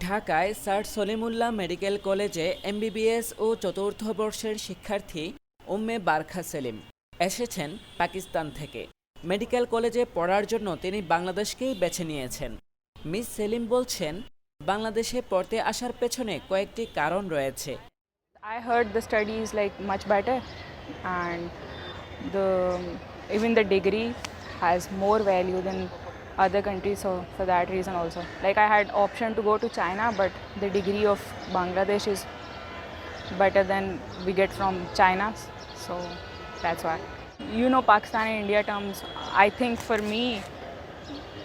ঢাকায় sir Salimullah medical কলেজে MBBS ও চতুর্থ বর্ষের শিক্ষার্থী উম্মে বারখা সেলিম এসেছেন পাকিস্তান থেকে। মেডিকেল কলেজে পড়ার জন্য তিনি বাংলাদেশকেই বেছে নিয়েছেন। মিস সেলিম বলছেন বাংলাদেশে পড়তে আসার পেছনে কয়েকটি কারণ রয়েছে। I heard the study is like much better, and the even the degree has more value than other countries. So for that reason also, like I had option to go to China, but the degree of Bangladesh is better than we get from China. So that's why. You know, Pakistan and India terms. I think for me,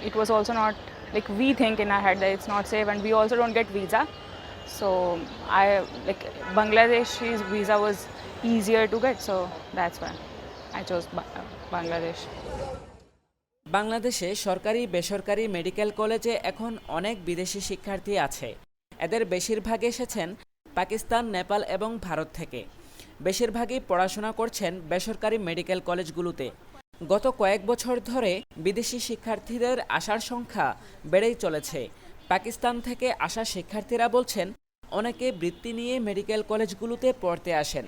it was also not like we think in our head that it's not safe, and we also don't get visa. So I like Bangladesh's visa was easier to get, so that's why I chose Ba- Bangladesh. বাংলাদেশে সরকারি, বেসরকারি medical কলেজে এখন অনেক বিদেশি শিক্ষার্থী আছে। এদের বেশিরভাগ এসেছেন পাকিস্তান, নেপাল এবং ভারত থেকে। বেশিরভাগই পড়াশোনা করছেন বেসরকারি মেডিকেল কলেজগুলোতে। গত কয়েক বছর ধরে বিদেশি শিক্ষার্থীদের আসার সংখ্যা বেড়েই চলেছে। পাকিস্তান থেকে আসা শিক্ষার্থীরা বলছেন, অনেকে বৃত্তি নিয়ে মেডিকেল কলেজগুলোতে পড়তে আসেন।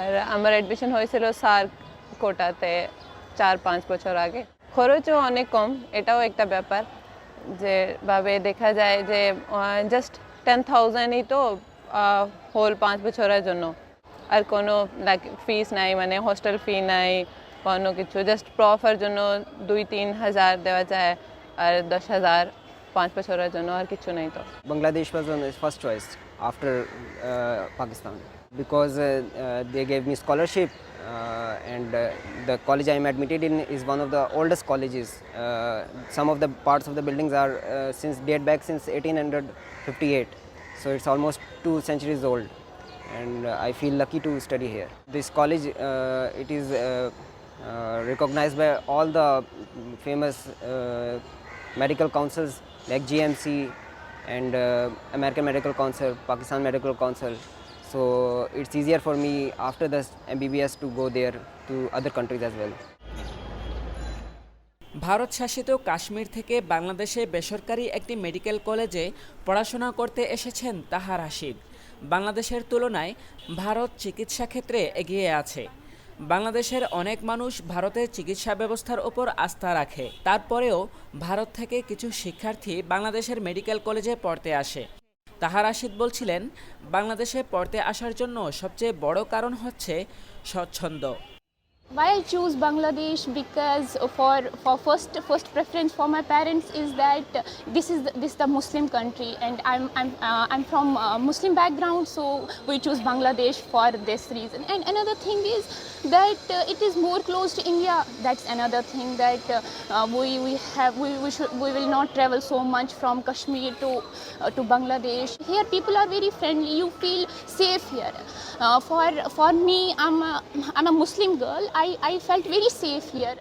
আর আমার অ্যাডমিশন হয়েছিল সার কোটাতে চার পাঁচ বছর আগে। খরচও অনেক কম, এটাও একটা ব্যাপার যে ভাবে দেখা যায় যে জাস্ট টেন থাউজেন্ডই তো হোল পাঁচ বছরের জন্য। আর কোনো লাইক ফিস নাই মানে হোস্টেল ফি নাই, কোনো কিছু জাস্ট প্রফের জন্য দুই তিন হাজার দেওয়া যায়, আর দশ হাজার পাঁচ বছরের জন্য আর কিছু নেই তো। on his first choice after uh, Pakistan because uh, uh, they gave me scholarship and the college I am admitted in is one of the oldest colleges. Some of the parts of the buildings are since date back since 1858, so it's almost two centuries old, and uh, I feel lucky to study here. This college uh, it is. Uh, uh, recognized by all the famous uh, medical councils like GMC and uh, American Medical Council, Pakistan Medical Council. So it's easier for me after this MBBS to go there to other countries as well. Bharat শাসিত কাশ্মীর থেকে বাংলাদেশে বেসরকারি একটি medical কলেজে পড়াশোনা করতে এসেছেন তাহা রাশিদ বাংলাদেশের তুলনায় ভারত চিকিৎসা ক্ষেত্রে এগিয়ে আছে বাংলাদেশের অনেক মানুষ ভারতের চিকিৎসা ব্যবস্থার ওপর আস্থা রাখে। তারপরেও ভারত থেকে কিছু শিক্ষার্থী বাংলাদেশের মেডিকেল কলেজে পড়তে আসে। তাহার আশিদ বলছিলেন, বাংলাদেশে পড়তে আসার জন্য সবচেয়ে বড় কারণ হচ্ছে স্বচ্ছন্দ। Why I choose Bangladesh because for for first first preference for my parents is that this is the, this is the Muslim country and I'm I'm uh, I'm from uh, Muslim background so we choose Bangladesh for this reason. And another thing is that uh, it is more close to India. That's another thing that uh, uh, we we have we we, should, we will not travel so much from Kashmir to uh, to Bangladesh. Here people are very friendly. You feel safe here. For for me I'm a, I'm a Muslim girl. I, I felt very safe here.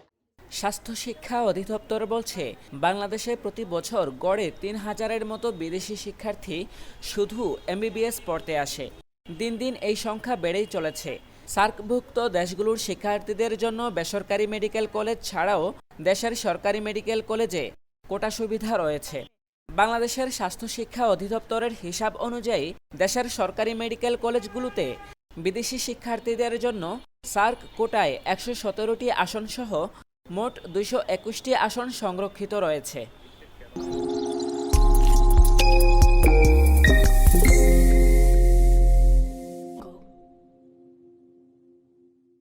স্বাস্থ্য শিক্ষা অধিদপ্তর বলছে, বাংলাদেশে প্রতি বছর গড়ে তিন হাজারের মতো বিদেশি শিক্ষার্থী শুধু এমবিবিএস পড়তে আসে। দিন দিন এই সংখ্যা বেড়েই চলেছে। সার্কভুক্ত দেশগুলোর শিক্ষার্থীদের জন্য বেসরকারি মেডিকেল কলেজ ছাড়াও দেশের সরকারি মেডিকেল কলেজে কোটা সুবিধা রয়েছে। বাংলাদেশের স্বাস্থ্য শিক্ষা অধিদপ্তরের হিসাব অনুযায়ী দেশের সরকারি মেডিকেল কলেজগুলোতে বিদেশি শিক্ষার্থীদের জন্য সার্ক কোটায় একশো সতেরোটি আসনসহ মোট দুইশো একুশটি আসন সংরক্ষিত রয়েছে।